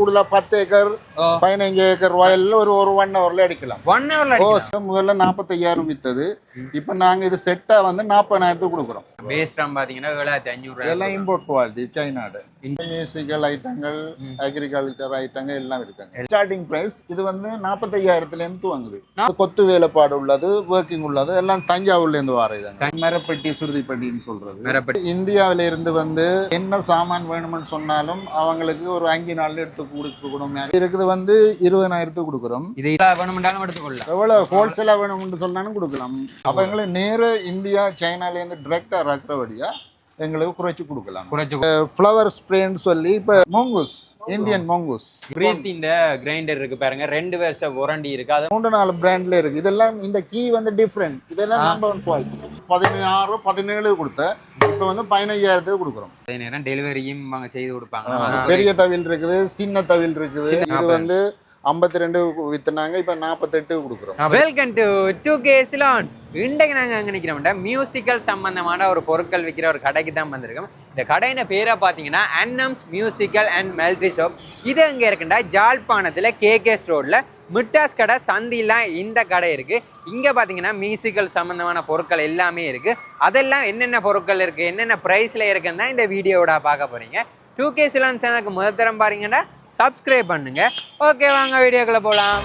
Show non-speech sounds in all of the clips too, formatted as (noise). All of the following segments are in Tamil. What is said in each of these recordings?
கூடுதலா பத்து ஏக்கர் பதினஞ்சு ஏக்கர் வயல்ல ஒரு ஒரு ஒன் ஹவர்ல அடிக்கலாம். ஒன் ஹவர்ல ஓ முதல்ல நாற்பத்தையாயிரம் வித்தது. இப்போ நாங்க இது செட்டா வந்து நாற்பதாயிரத்துக்கு கொடுக்குறோம். பேஸ் ரம் பாத்தீங்கன்னா ஏழாயிரத்தி அஞ்சூறு எல்லாம் இம்போர்ட் குவாலிட்டி சைனாடு மியூசிக்கல் ஐட்டங்கள் அக்ரிகல்ச்சர் ஐட்டங்கள் எல்லாம் இருக்காங்க. ஸ்டார்டிங் பிரைஸ் இது வந்து நாற்பத்தையாயிரத்துல இருந்து துவங்குது கொத்து வேலைப்பாடு உள்ளது ஒர்க்கிங் உள்ளது எல்லாம் தஞ்சாவூர்ல இருந்து வர இதாங்க. மரப்பெட்டி சுருதிப்பட்டின்னு சொல்றது. இந்தியாவில இருந்து வந்து என்ன சாமான் வேணும்னு சொன்னாலும் அவங்களுக்கு ஒரு அஞ்சு நாள்ல எடுத்து கொடுக்கணும். இருக்குது வந்து இருபதாயிரத்துக்கு கொடுக்குறோம். இது இல்ல வேணுமென்றாலும் எடுத்துக்கொள்ளலாம். எவ்வளவு ஹோல்சேலா வேணும்னு சொன்னாலும் கொடுக்கலாம். அப்ப எங்களுக்கு நேர இந்தியா சைனால இருந்து டிரெக்டா இறக்குறபடியா எங்களுக்கு குறைச்சு கொடுக்கலாம். குறைச்சு ஃப்ளவர் ஸ்ப்ரேன்னு சொல்லி இப்ப மோங்குஸ் இந்தியன் மோங்குஸ் பிரீத் இந்த கிரைண்டர் இருக்கு பாருங்க. ரெண்டு வருஷம் வாரண்டி இருக்கு. அது மூன்று நாலு பிராண்ட்ல இருக்கு. இதெல்லாம் இந்த கீ வந்து டிஃப்ரெண்ட் இதெல்லாம் நம்பர் ஒன் குவாலிட்டி பதினாறு பதினேழு கொடுத்த இப்போ வந்து பதினைஞ்சாயிரத்துக்கு கொடுக்குறோம். அதே நேரம் டெலிவரியும் அவங்க செய்து கொடுப்பாங்க. பெரிய தவில் இருக்குது சின்ன தவில் இருக்குது. இது வந்து ஐம்பத்தி ரெண்டு வித்துனாங்க இப்போ நாற்பத்தெட்டு கொடுக்குறோம். வெல்கம் டு டூ கே சிலான்ஸ் இன்றைக்கு நாங்கள் அங்கே நிற்கிறோம்டா மியூசிக்கல் சம்பந்தமான ஒரு பொருட்கள் விற்கிற ஒரு கடைக்கு தான் வந்திருக்கோம். இந்த கடையின பேரை பார்த்தீங்கன்னா அன்னம்ஸ் மியூசிக்கல் அண்ட் மெல்ட்ரி ஷாப் இது எங்கே இருக்குண்டா ஜாழ்ப்பாணத்தில் கேகேஎஸ் ரோட்டில் மிட்டாஸ் கடை சந்திலாம் இந்த கடை இருக்குது இங்கே பார்த்தீங்கன்னா மியூசிக்கல் சம்மந்தமான பொருட்கள் எல்லாமே இருக்குது அதெல்லாம் என்னென்ன பொருட்கள் இருக்குது என்னென்ன ப்ரைஸில் இருக்குன்னு தான் இந்த வீடியோவோட பார்க்க போகிறீங்க டூ கே சிலான் சேனலுக்கு முதல் தரம் பாருங்கன்னா சப்ஸ்கிரைப் பண்ணுங்க. ஓகே வாங்க வீடியோக்குள்ளே போகலாம்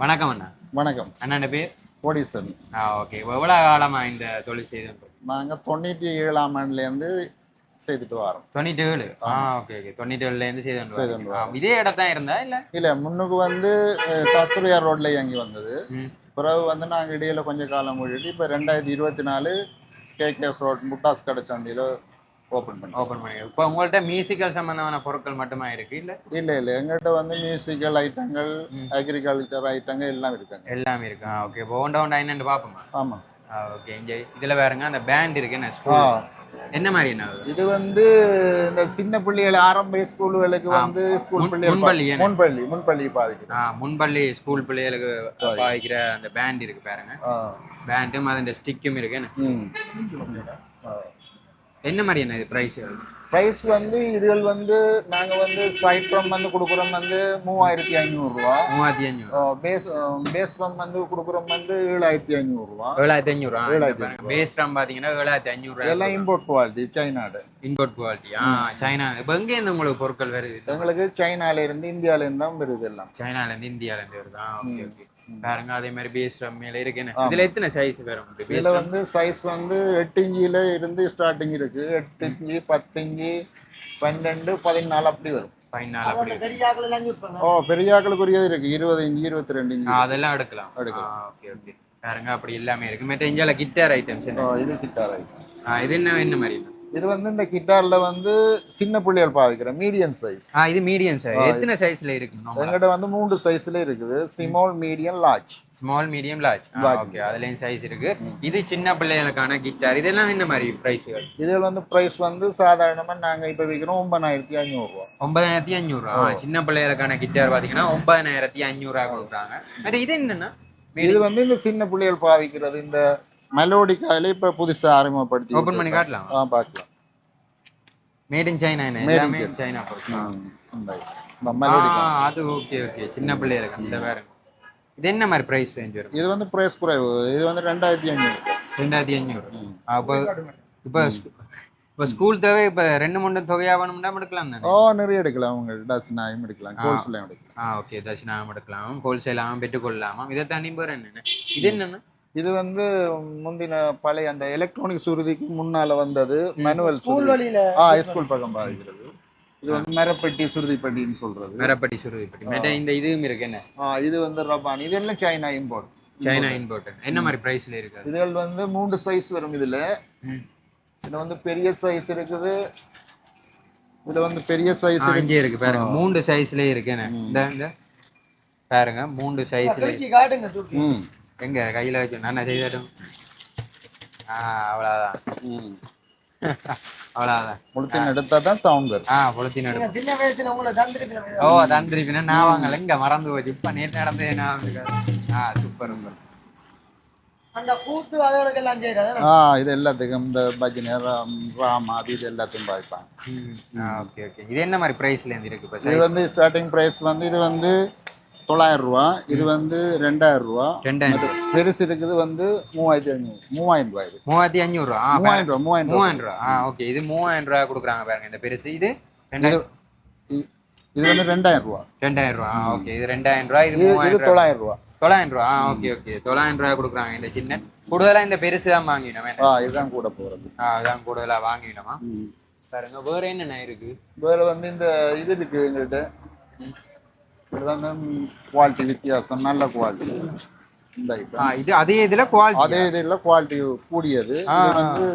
வணக்கம் அண்ணா. வணக்கம். அண்ணாண்ட பேர்? கோடீசன் ஆ ஓகே எவ்வளோ காலமா இந்த தொழில் செய்து நாங்கள் தொண்ணூற்றி ஏழாம் ஆண்டுலேருந்து செய்துட்டு வரோம். தொண்ணூற்றி ஏழு ஆ ஓகே ஓகே தொண்ணூற்றி ஏழுலேருந்து செய்து செய்து இதே இடம் தான் இருந்தா இல்லை? இல்லை முன்னுக்கு வந்து அஹ், கஸ்தூரியார் ரோட்ல இயங்கி வந்தது. பிறகு வந்து நாங்கள் இடையில கொஞ்ச காலம் முடிட்டு இப்போ ரெண்டாயிரத்தி இருபத்தி நாலு கேகேஎஸ் ரோட் முட்டாஸ் கடை சந்தையில் ஓப்பன் பண்ணோம். ஓப்பன் பண்ணி இப்போ உங்கள்கிட்ட மியூசிக்கல் சம்பந்தமான பொருட்கள் மட்டுமா இருக்கு இல்லை? இல்லை இல்லை. எங்கிட்ட வந்து மியூசிக்கல் ஐட்டங்கள் அக்ரிகல்ச்சர் ஐட்டங்கள் எல்லாம் இருக்காங்க எல்லாமே இருக்கு. ஓகே இப்போ ஒண்டா ஒண்டா என்னன்னு பார்ப்போமா ஆமாம் ஓகே இங்கே இதில் வேறுங்க அந்த பேண்ட் இருக்கு என்ன என்ன மாதிரி என்ன? இது வந்து இந்த சின்ன பிள்ளைகள் ஆரம்ப ஸ்கூல்களுக்கு வந்து ஸ்கூல் முன்பள்ளி? முன்பள்ளி முன்பள்ளி ஆ முன்பள்ளி ஸ்கூல் பிள்ளைகளுக்கு பாவிக்கிற அந்த பேண்ட் இருக்கு பாருங்க. பேண்டும் அது ஸ்டிக்கும் இருக்கு. என்ன? என்ன மாதிரி என்ன இது ப்ரைஸ் ப்ரைஸ் வந்து இதுகள் வந்து நாங்கள் வந்து சைட் ஃப்ரம் வந்து கொடுக்குறோம் வந்து மூவாயிரத்தி ஐநூறுரூவா மூவாயிரத்தி அஞ்சூறு பேஸ் பேஸ் ஃப்ரம் வந்து கொடுக்குறோம் வந்து ஏழாயிரத்தி ஐநூறுரூவா ஏழாயிரத்தி ஏழாயிரத்தி பேஸ் ரம் பார்த்தீங்கன்னா ஏழாயிரத்தி அஞ்சூறு எல்லாம் இம்போர்ட் குவாலிட்டி சைனாடு இம்போர்ட் குவாலிட்டி ஆ சைனா இப்போ எங்கேருந்து உங்களுக்கு பொருட்கள் வருது? எங்களுக்கு சைனால இருந்து இந்தியால இருந்து தான் வருது எல்லாம். சைனாலேருந்து இந்தியாவிலேருந்து வருதா? Okay okay. பாருங்க அதே மாதிரி பேஸ் ரம் மேலே இருக்கு. என்ன? இதில் எத்தனை சைஸ் வரும்? இதுல வந்து சைஸ் வந்து எட்டு இஞ்சில இருந்து ஸ்டார்டிங் இருக்கு. எட்டு இஞ்சி பத்து இஞ்சி பன்னெண்டு பதினாலு அப்படி வரும். ஃபைனல் அப்படி ஓ பெரியாக்களுக்குரியது இருக்கு. இருபது இஞ்சி இருபத்தி ரெண்டு இஞ்சி. ஆ, அதெல்லாம் எடுக்கலாம். எடுக்கலாம். ஓகே ஓகே பாருங்க அப்படி எல்லாமே இருக்கு. மற்ற இந்தியாவில் கிட்டார் ஐட்டம்ஸ் இது கிட்டார் ஆ, இது என்ன என்ன மாதிரி? இது வந்து இந்த கிட்டார்ல வந்து சின்ன புள்ளிகள் பாவிக்கிற மீடியம் சைஸ் ஆ இது மீடியம் சைஸ் எத்தனை சைஸ்ல இருக்கு? எங்கிட்ட வந்து மூன்று சைஸ்ல இருக்குது. Small medium large small medium large okay அதுலயும் சைஸ் இருக்கு. இது சின்ன பிள்ளைகளுக்கான கிட்டார். இதெல்லாம் என்ன மாதிரி பிரைஸ்கள் இதில் வந்து ப்ரைஸ் வந்து சாதாரணமா நாங்க இப்ப விற்கிறோம் ஒன்பதாயிரத்தி ஐநூறுரூவா ஒன்பதாயிரத்தி அஞ்சூறு ரூபா சின்ன பிள்ளைகளுக்கான கிட்டார் பாத்தீங்கன்னா ஒன்பதாயிரத்தி அஞ்சூறு ரூபா கொடுக்குறாங்க இது என்னன்னா? இது வந்து இந்த சின்ன புள்ளிகள் பாவிக்கிறது இந்த மெலோடிக்காயில இப்ப புதுசா அறிமுகப்படுத்தி ஓபன் பண்ணி காட்டலாம்? ஆ பார்க்கலாம். மேட் இன் சைனா எல்லாமே சைனா பொருட்கள் ம், இந்த இந்த மெலோடிக்கா ஆ, அது ஓகே ஓகே சின்ன பிள்ளைகளுக்கு இந்த பாருங்க இது என்ன மாதிரி பிரைஸ் ரேஞ்ச் வரும்? இது வந்து பிரைஸ் குறைவு. இது வந்து ரெண்டாயிரத்தி ஐநூறு. ரெண்டாயிரத்தி அஞ்சூறு அப்போ இப்போ இப்போ ஸ்கூல் தேவை இப்போ ரெண்டு மூணு தொகையாக வேணும்னா எடுக்கலாம் தானே? ஓ நிறைய எடுக்கலாம். அவங்க டஸ்னாயும் எடுக்கலாம். கோல்ஸ்லையும் எடுக்கலாம். ஆ ஓகே தட்சிணாகம் எடுக்கலாம். ஹோல்சேலாகவும் பெற்றுக்கொள்ளலாமா? இதை தாண்டி போகிற என்னென்ன? இது என்னென்ன? இது வந்து முந்தின பழைய அந்த எலக்ட்ரானிக் சுருதிக்கு முன்னால வந்தது மேனுவல் ஸ்கூல் வழியில ஆ ஸ்கூல் பக்கம் பாவிக்கிறது இது வந்து மரப்பெட்டி சுருதி பெட்டின்னு சொல்றது. மரப்பட்டி சுருதிப்பட்டி. இந்த இதுவும் இருக்கு என்ன? ஆ இது வந்து ரபான் இது எல்லாம் சைனா இம்போர்ட் சைனா இம்போர்ட் என்ன மாதிரி ப்ரைஸில் இருக்கு? இதுகள் வந்து மூன்று சைஸ் வரும் இதுல. இதுல வந்து பெரிய சைஸ் இருக்குது. இதுல வந்து பெரிய சைஸ் இங்கே இருக்கு பாருங்க. மூன்று சைஸ்லேயே இருக்கு என்ன? இந்த பாருங்க மூன்று சைஸ்ல தூக்கி காட்டுங்க எங்க கையில வச்சு நான் செய்தட்டும் ஆ அவ்வளோதான் முழுத்தின் எடுத்தா தான் சவுண்ட் வரும் ஆ பொழுத்தின் நீங்க சின்ன வயசுல உங்களை தந்திருக்கிறேன் ஓ தந்திரிப்பினா நான் வாங்கல. இங்க மறந்து போச்சு. இப்ப நேற்று நடந்தது நான் ஆ சூப்பர் சூப்பர் அந்த கூட்டு அதோட எல்லாம் செய்யறது? ஆ இது எல்லாத்துக்கும் இந்த பஜனை ராம் ராம் அது இது எல்லாத்தையும் பாய்ப்பாங்க. ஓகே ஓகே இது என்ன மாதிரி பிரைஸ்ல இருந்து இருக்கு இப்போ இது வந்து ஸ்டார்டிங் ப்ரைஸ் வந்து இது வந்து தொள்ளாயிரம் ரூபா. இது வந்து ரெண்டாயிரம் ரூபா. ரெண்டாயிரம். பெருசு இருக்குது வந்து மூவாயிரத்தி ஐநூறு. மூவாயிரம் ரூபாய் இது. மூவாயிரத்தி அஞ்சூறு ரூபா மூவாயிரம் ரூபா மூவாயிரம் மூவாயிரம் ரூபா. ஆ ஓகே. இது மூவாயிரம் ரூபா கொடுக்குறாங்க பாருங்க இந்த பெருசு. இது இது வந்து ரெண்டாயிரம் ரூபா. ரெண்டாயிரம் ரூபா. ஓகே. இது ரெண்டாயிரம் ரூபா. இது மூவாயிரம் தொள்ளாயிரம் ரூபா. தொள்ளாயிரம் ரூபா. ஆ ஓகே ஓகே. தொள்ளாயிரம் ரூபா கொடுக்குறாங்க இந்த சின்ன. கூடுதலா இந்த பெருசு தான் வாங்கினோம். இதுதான் கூட போகிறது ஆ கூடுதலா வாங்கினோமா? பாருங்க வேற என்னென்ன இருக்கு? வேற வந்து இந்த இது இருக்கு எங்கள்கிட்ட வந்து குவாலிட்டி வித்தியாசம் நல்ல குவாலிட்டி இந்த இது அதே இதுல குவாலிட்டி அதே இதில் குவாலிட்டி கூடியது வந்து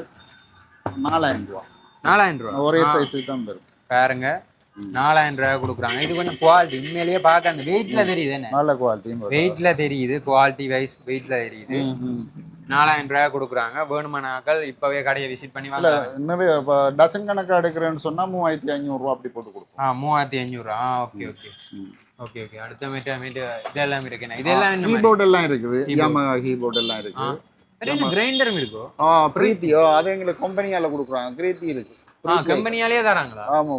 நாலாயிரம் ரூபா நாலாயிரம் ரூபா ஒரே சைஸ் தான் வரும் பாருங்க நாலாயிரம் ரூபா கொடுக்குறாங்க இது கொஞ்சம் குவாலிட்டி உண்மையிலேயே பார்க்க அந்த வெயிட்ல தெரியுது நல்ல குவாலிட்டியும் வெயிட்ல தெரியுது குவாலிட்டி வைஸ் வெயிட்ல தெரியுது நாலாயிரம் ரூபாய் கொடுக்குறாங்க. வேணுமானாக்கள் இப்பவே கடையை விசிட் பண்ணி வாங்க நிறைய இப்போ டசன் கணக்கா எடுக்கிறேன்னு சொன்னா மூவாயிரத்தி ஐநூறுரூவா அப்படி போட்டு கொடுப்போம். ஆ மூவாயிரத்தி அஞ்சூறு ஆ ஓகே ஓகே. Okay okay. அடுத்த மீட்டு மீட்டு இதெல்லாம் இருக்குண்ணே இதெல்லாம்? கீபோர்டு எல்லாம் இருக்குது. யாமகா கீபோர்டு எல்லாம் ஆ. இருக்கு வேற என்ன கிரைண்டரும் இருக்கோ? ஆ பிரீத்தி ஓ அது எங்களுக்கு கம்பெனியால கொடுக்குறாங்க. பிரீத்தி இருக்கு. ஆ கம்பெனியாலே தராங்களா? ஆமா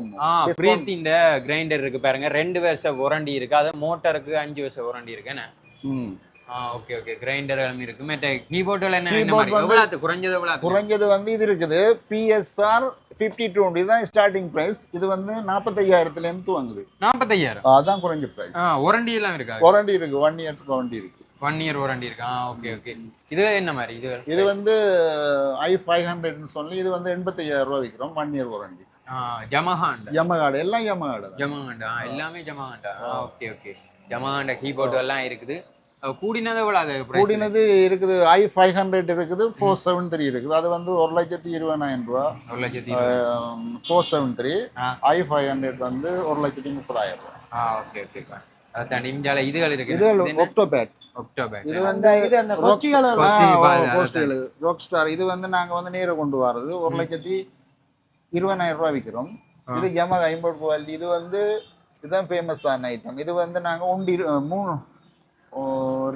பிரீத்தின் கிரைண்டர் இருக்கு பாருங்க. ரெண்டு வருஷம் வாரண்டி இருக்கு. அது மோட்டருக்கு அஞ்சு வருஷம் வாரண்டி இருக்கு. என்ன? ம். ஆ ஓகே ஓகே கிரைண்டர் இருக்கு. மற்ற கீபோர்டுல என்ன எவ்வளவு குறைஞ்சது எவ்வளவு குறைஞ்சது வந்து இது இருக்குது. பிஎஸ்ஆர் ஃபிஃப்டி டூ இதுதான் ஸ்டார்டிங் பிரைஸ் இது வந்து நாற்பத்தையாயிரத்துல இருந்து துவங்குது. நாற்பத்தையாயிரம்? அதான் குறைஞ்ச பிரைஸ் ஆ வாரண்டி எல்லாம் இருக்கா? வாரண்டி இருக்கு. ஒன் இயர் வாரண்டி இருக்கு. ஒன் இயர் வாரண்டி இருக்கு? ஓகே ஓகே இது என்ன மாதிரி? இது இது வந்து ஐ ஃபைவ் ஹண்ட்ரட்னு சொல்லி இது வந்து எண்பத்தையாயிரம் ரூபா விற்கிறோம் ஒன் இயர் வாரண்டி ஜமஹாண்ட் யமகாடு எல்லாம் தான். ஜமாண்டா எல்லாமே ஜமாண்டா ஓகே ஓகே ஜமாண்டா கீபோர்டு எல்லாம் இருக்குது. கூடினது அது? கூடினது இருக்குது ஐ ஃபைவ் ஹண்ட்ரட் இருக்குது ஃபோர் செவன் த்ரீ இருக்குது. அது வந்து ஒரு லட்சத்தி இருபதாயிரம் ரூபா. ஒரு லட்சத்தி four seven three. I five hundred வந்து ஒரு லட்சத்தி முப்பதாயிரம் ரூபா. ஆ ஓகே ஓகே அதான் இந்தியால இதுகள் இருக்கு இது வந்து இது அந்த கொஸ்டிகள் Postal, ரோக் ஸ்டார் இது வந்து நாங்க வந்து நேர கொண்டு வர்றது. ஒரு லட்சத்தி இருபதாயிரம் ரூபாய் விற்கிறோம் இது யமக ஐம்பது குவாலிட்டி இது வந்து இதுதான் ஃபேமஸ் ஆன ஐட்டம் இது வந்து நாங்க ஒன்று மூணு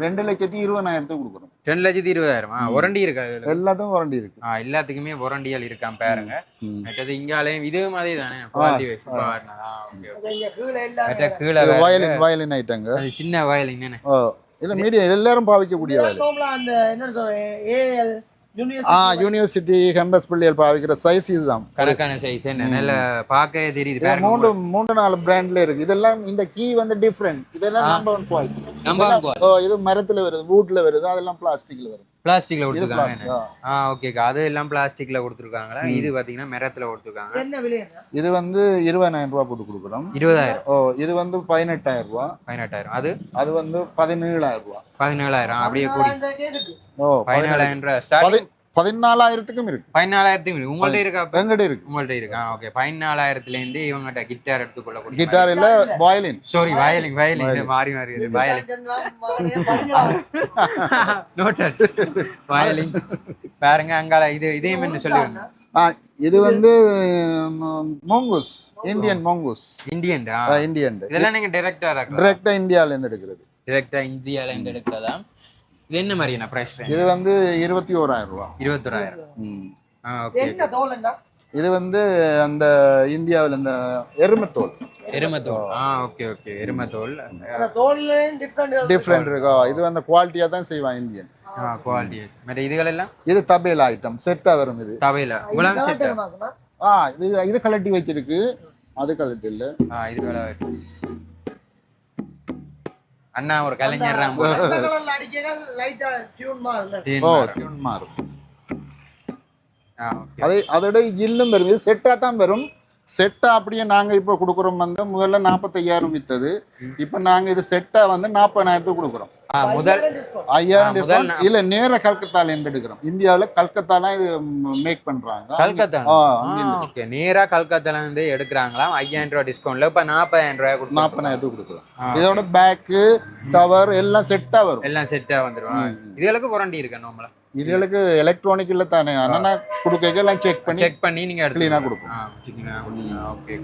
ரெண்டு லட்சத்தி இருபதாயிரத்துக்கு கொடுக்குறோம் ரெண்டு லட்சத்தி இருபதாயிரம்? ஒரண்டி இருக்கா இதுல? எல்லாத்துக்கும் வாரண்டி இருக்கு. ஆ எல்லாத்துக்குமே ஒரண்டியல் இருக்கான் பாருங்க. மற்றது இங்காலையும் இதே மாதிரி தானே குவாலிட்டி வைஸ் இங்க கீழே வயலின் வயலின் ஐட்டங்க. அது சின்ன ஓ இல்ல மீடியம் எல்லாரும் பாவிக்கக்கூடிய வயலின் அந்த என்ன சொல்ற ஏஎல் ஆ யூனிவர்சிட்டி கேம்பஸ் பிள்ளைகள் பாவிக்கிற சைஸ் இதுதான். கணக்கான சைஸ் நல்ல பார்க்கவே தெரியுது. மூணு மூணு நாலு பிராண்ட்ல இருக்கு. இதெல்லாம் இந்த கீ வந்து டிஃப்ரெண்ட் இதெல்லாம் நம்பர் ஒன். ஓ இது மரத்துல வருது வூட்ல வருது அதெல்லாம் பிளாஸ்டிக்ல வருது. பிளாஸ்டிக்ல இது கொடுத்துருக்காங்க? ஆ. ஓகேக்கா அது எல்லாம் பிளாஸ்டிக்ல கொடுத்துருக்காங்களா? இது பாத்தீங்கன்னா மரத்துல கொடுத்துருக்காங்க. என்ன விலை என்ன? இது வந்து இருபதாயிரம் ரூபாய் போட்டு கொடுக்குறோம். இருபதாயிரம். ஓ இது வந்து பதினெட்டாயிரம் ரூபாய். பதினெட்டாயிரம். அது? அது வந்து பதினேழாயிரம் ரூபாய். பதினேழாயிரம். அப்படியே கூடி. ஓ பதினேழாயிரம் ஸ்டார்டிங் பதினாலாயிரத்துக்கும் இருக்கு. பதினாலாயிரத்துக்கு உங்கள்ட்ட இருக்கா? எங்கிட்ட இருக்கு. உங்கள்ட்ட இருக்கா? ஓகே பதினாலாயிரத்துல இருந்து இவங்ககிட்ட கிட்டார் எடுத்துக்கொள்ளக்கூடிய கிட்டார் இல்ல வயலின் சாரி வயலிங் வயலிங் மாறி மாறி இருக்கு வயலின் வயலின் பாருங்க அங்கால இது இதே என்ன சொல்லிருங்க இது வந்து மோங்குஸ் இந்தியன் மோங்குஸ் இந்தியன் இந்தியன் இதெல்லாம் நீங்க டைரக்டா டிரெக்டா இந்தியால இருந்து எடுக்கிறது. டைரக்டா இந்தியால இருந்து எடுக்கிறதா? இது என்ன மாதிரியான பிரைஸ் இது வந்து இருபத்தி ஓராயிரம் ரூபாய் இருபத்தொராயிரம். ம். ஆ ஓகே என்ன தோலண்டா? இது வந்து அந்த இந்தியாவில் இந்த எருமைத்தோல். எருமத்தோல். ஆ ஓகே ஓகே எருமத்தோல். டிஃப்ரெண்ட் இருக்கா. இது வந்து குவாலிட்டியாக தான் செய்வான் இந்தியன். ஆ குவாலிட்டி மற்ற இதுகள் எல்லாம் இது தபேல் ஐட்டம் செட்டாக வரும் இது. தவையில உலகம் செட் ஆ? இது இது கலட்டி வச்சிருக்கு. அது கலட்டி இல்லை. ஆ இது வேலை அண்ணா ஒரு கலைஞர் டியூன் மாறும் ஆ ஓகே அது அதோட ஜில்லும் வரும். இது செட்டாக தான் வரும். செட்டாக அப்படியே நாங்கள் இப்போ கொடுக்குறோம் வந்து முதல்ல நாற்பத்தையாயிரம் வித்தது. இப்போ நாங்கள் இது செட்டாக வந்து நாற்பதாயிரத்துக்கு கொடுக்குறோம். முதல் ஐயாயிரம் டிஸ்கவுண்ட் இல்ல நேர கல்கத்தால இருந்து எடுக்கிறோம்? இந்தியாவுல கல்கத்தால இது மேக் பண்றாங்க? கல்கத்தா ஆ, ஓகே நேரா கல்கத்தால இருந்து எடுக்கிறாங்களாம். ஐயாயிரம் ரூபாய் டிஸ்கவுண்ட்ல இப்ப நாற்பதாயிரம் ரூபாய் கொடுத்து நாற்பதாயிரத்துக்கு கொடுக்குறோம். இதோட பேக்கு கவர் எல்லாம் செட்டா வரும். எல்லாம் செட்டா வந்துரும். இதுகளுக்கு வாரண்டி இருக்கு நார்மலா இதுகளுக்கு எலக்ட்ரானிக் இல்ல தானே. ஆனா கொடுக்க எல்லாம் செக் பண்ணி செக் பண்ணி நீங்க எடுத்து கிளீனா கொடுப்போம். ஓகே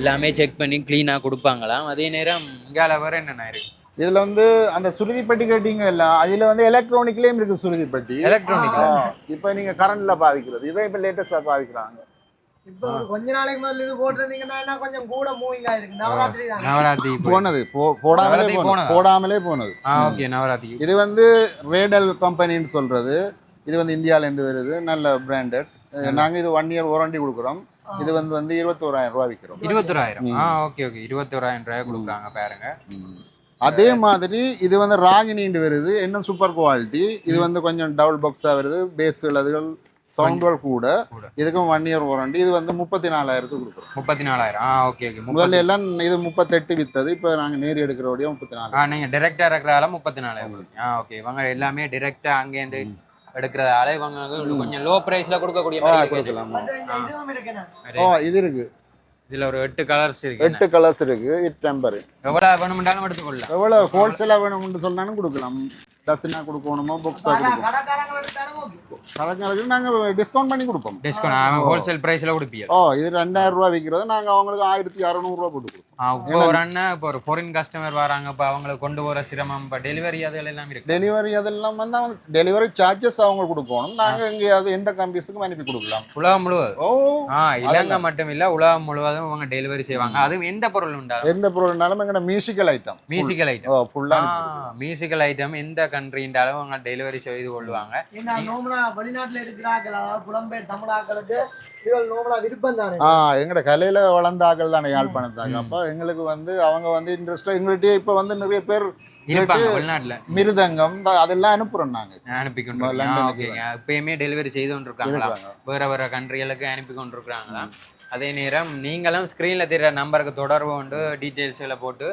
எல்லாமே செக் பண்ணி க்ளீனாக கொடுப்பாங்களாம். அதே நேரம் இங்கால வர என்னென்ன இருக்கு? இதுல வந்து அந்த சுருதி பெட்டி கேட்டீங்க எல்லாம் அதுல வந்து எலக்ட்ரானிக்லயும் இருக்கு சுருதி பெட்டி. எலக்ட்ரானிக் இப்ப நீங்க கரண்ட்ல பாவிக்கிறது இதை இப்ப லேட்டஸ்டா பாவிக்கிறாங்க இப்போ கொஞ்ச நாளைக்கு முதல்ல இது போட்டிருந்தீங்கன்னா என்ன கொஞ்சம் கூட மூவிங் ஆயிருக்கு நவராத்திரி தான். நவராத்திரி போய். போனது. போடாமலே நவராத்திரி போனது. போனதா? போடாமலே போனது. ஆ ஓகே நவராத்திரி. இது வந்து ரேடல் கம்பெனின்னு சொல்றது. இது வந்து இந்தியால இருந்து வருது. நல்ல பிராண்டட் நாங்க இது ஒன் இயர் வாரண்டி கொடுக்குறோம். இது வந்து வந்து இருபத்தோராயிரம் ரூபாய் விற்கிறோம் இருபத்தோராயிரம். ஆ ஓகே ஓகே. இருபத்தோராயிரம் ரூபாய் கொடுக்குறாங்க பாருங்க. அதே மாதிரி இது வந்து ராகினின்னு வருது. இன்னும் சூப்பர் குவாலிட்டி இது வந்து கொஞ்சம் டபுள் பாக்ஸா வருது. பேஸ் அதுகள் சவுண்டுகள் கூட. இதுக்கும் ஒன் இயர் வாரண்டி இது வந்து முப்பத்தி நாலாயிரத்துக்கு கொடுக்குறோம். முப்பத்தி நாலாயிரம் ஆ ஓகே ஓகே முதல்ல எல்லாம் இது முப்பத்தெட்டு வித்தது. இப்போ நாங்க நேரி எடுக்கிறோடய முப்பத்தி நாலு ஆ நீங்க டைரக்டா இருக்கிறதால முப்பத்தி நாலாயிரம் ஆ ஓகே இவங்க எல்லாமே டைரக்டா அங்கேருந்து எடுக்கிறதால இவங்க கொஞ்சம் லோ பிரைஸ்ல கொடுக்கக்கூடிய. கொடுக்கலாம். ஓ இது இருக்கு. இதுல ஒரு எட்டு கலர்ஸ் இருக்கு. எட்டு கலர்ஸ் இருக்கு இது டெம்பர் எவ்வளவு வேணும்னாலும் எடுத்துக்கொள்ளலாம். எவ்வளவு ஹோல்சேலா வேணும்னு சொன்னாலும் கொடுக்கலாம். டசனா கொடுக்கணுமோ புக்ஸா கொடுக்கணும் கடைக்காரங்க எடுத்தாலும் ஓகே கடைக்காரங்களுக்கு நாங்க டிஸ்கவுண்ட் பண்ணி கொடுப்போம். டிஸ்கவுண்ட் ஹோல்சேல் பிரைஸ்ல கொடுப்பீங்க. ஓ இது ரெண்டாயிரம் ரூபாய் விற்கிறது நாங்க அவங்களுக்கு ஆயிரத்தி இரநூறுவா போட்டு கொடுப்போம். இப்போ ஒரு அண்ணன் இப்போ ஒரு ஃபாரின் கஸ்டமர் வராங்க இப்போ அவங்களுக்கு கொண்டு போற சிரமம் இப்போ டெலிவரி அது எல்லாம் இருக்கு? டெலிவரி அதெல்லாம் வந்து அவங்க டெலிவரி சார்ஜஸ் அவங்க கொடுக்கணும். நாங்க எங்கேயாவது எந்த கம்பெனிஸுக்கும் அனுப்பி கொடுக்கலாம். உலகம் முழுவதும்? ஓ ஆ இலங்கை மட்டும் இல்ல உலகம் முழுவதும் அவங்க டெலிவரி செய்வாங்க. அதுவும் எந்த பொருள் உண்டாலும் எந்த பொருள்னாலும் எங்கட மியூசிக்கல் ஐட்டம் மியூசிக்கல் ஐட்டம் ஓ ஃபுல்லா மியூசிக்கல் ஐட்டம் எந்த கண்ட்ரின்றாலும் அவங்க டெலிவரி செய்து கொள்வாங்க. வெளிநாட்டுல இருக்கிறார்கள் அதாவது புலம்பெயர் தமிழாக்களுக்கு இவள் நோமலா விருப்பம் தானே? ஆ எங்கட கலையில வளர்ந்த ஆக்கள் தானே யாழ்ப்பாணத்தாங்க அப்ப எங்களுக்கு வந்து அவங்க வந்து இன்ட்ரெஸ்டா எங்கள்கிட்டயே இப்ப வந்து நிறைய பேர் மிருதங்கம் அதெல்லாம் அனுப்புறோம் நாங்க. அனுப்பி கொண்டு எப்பயுமே டெலிவரி செய்து கொண்டிருக்காங்களா. வேற வேற கண்ட்ரிகளுக்கு அனுப்பி கொண்டிருக்கிறாங்களா? அதே நேரம் நீங்களும் ஸ்க்ரீனில் தெரியற நம்பருக்கு தொடர்பு கொண்டு டீட்டெயில்ஸ்களை போட்டு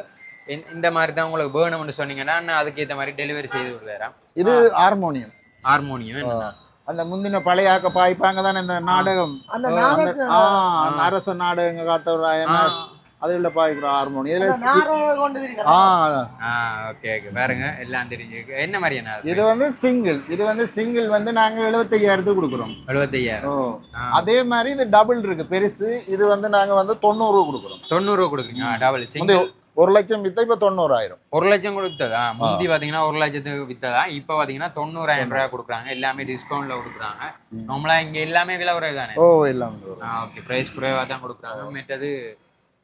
இந்த- மாதிரி தான் உங்களுக்கு வேணும்னு சொன்னீங்கன்னா நான் அதுக்கேற்ற மாதிரி டெலிவரி செய்து விடுறேன் இது ஹார்மோனியம் ஹார்மோனியம் என்னன்னா? அந்த முந்தின பழைய ஆக்க பாய்ப்பாங்க தானே இந்த நாடகம்? அந்த அரச நாடகங்க காத்தவராயன அதுல பாய்க்கிற ஹார்மோனியம் இதுல ஆ ஓகே ஓகே. பாருங்க எல்லாம் தெரிஞ்சிருக்கு என்ன மாதிரியான இது வந்து சிங்கிள். இது வந்து சிங்கிள் வந்து நாங்க எழுபத்தையாயிரத்துக்கு கொடுக்குறோம். எழுபத்தையாயிரம் அதே மாதிரி இது டபுள் இருக்கு. பெருசு. இது வந்து நாங்க வந்து தொண்ணூறு கொடுக்குறோம். தொண்ணூறு கொடுக்குறீங்க. டபுள். சிங்கிள். ஒரு லட்சம் வித்தா இப்ப தொண்ணூறாயிரம். ஒரு லட்சம் கொடுத்ததா முந்தி பாத்தீங்கன்னா ஒரு லட்சத்துக்கு வித்ததா? இப்ப பாத்தீங்கன்னா தொண்ணூறாயிரம் ரூபாய் கொடுக்குறாங்க. எல்லாமே டிஸ்கவுண்ட்ல கொடுக்குறாங்க. நம்மளா இங்க எல்லாமே விலை குறைவு தானே ஓ எல்லாம். ஓகே பிரைஸ் குறைவா தான் கொடுக்குறாங்க. மற்றது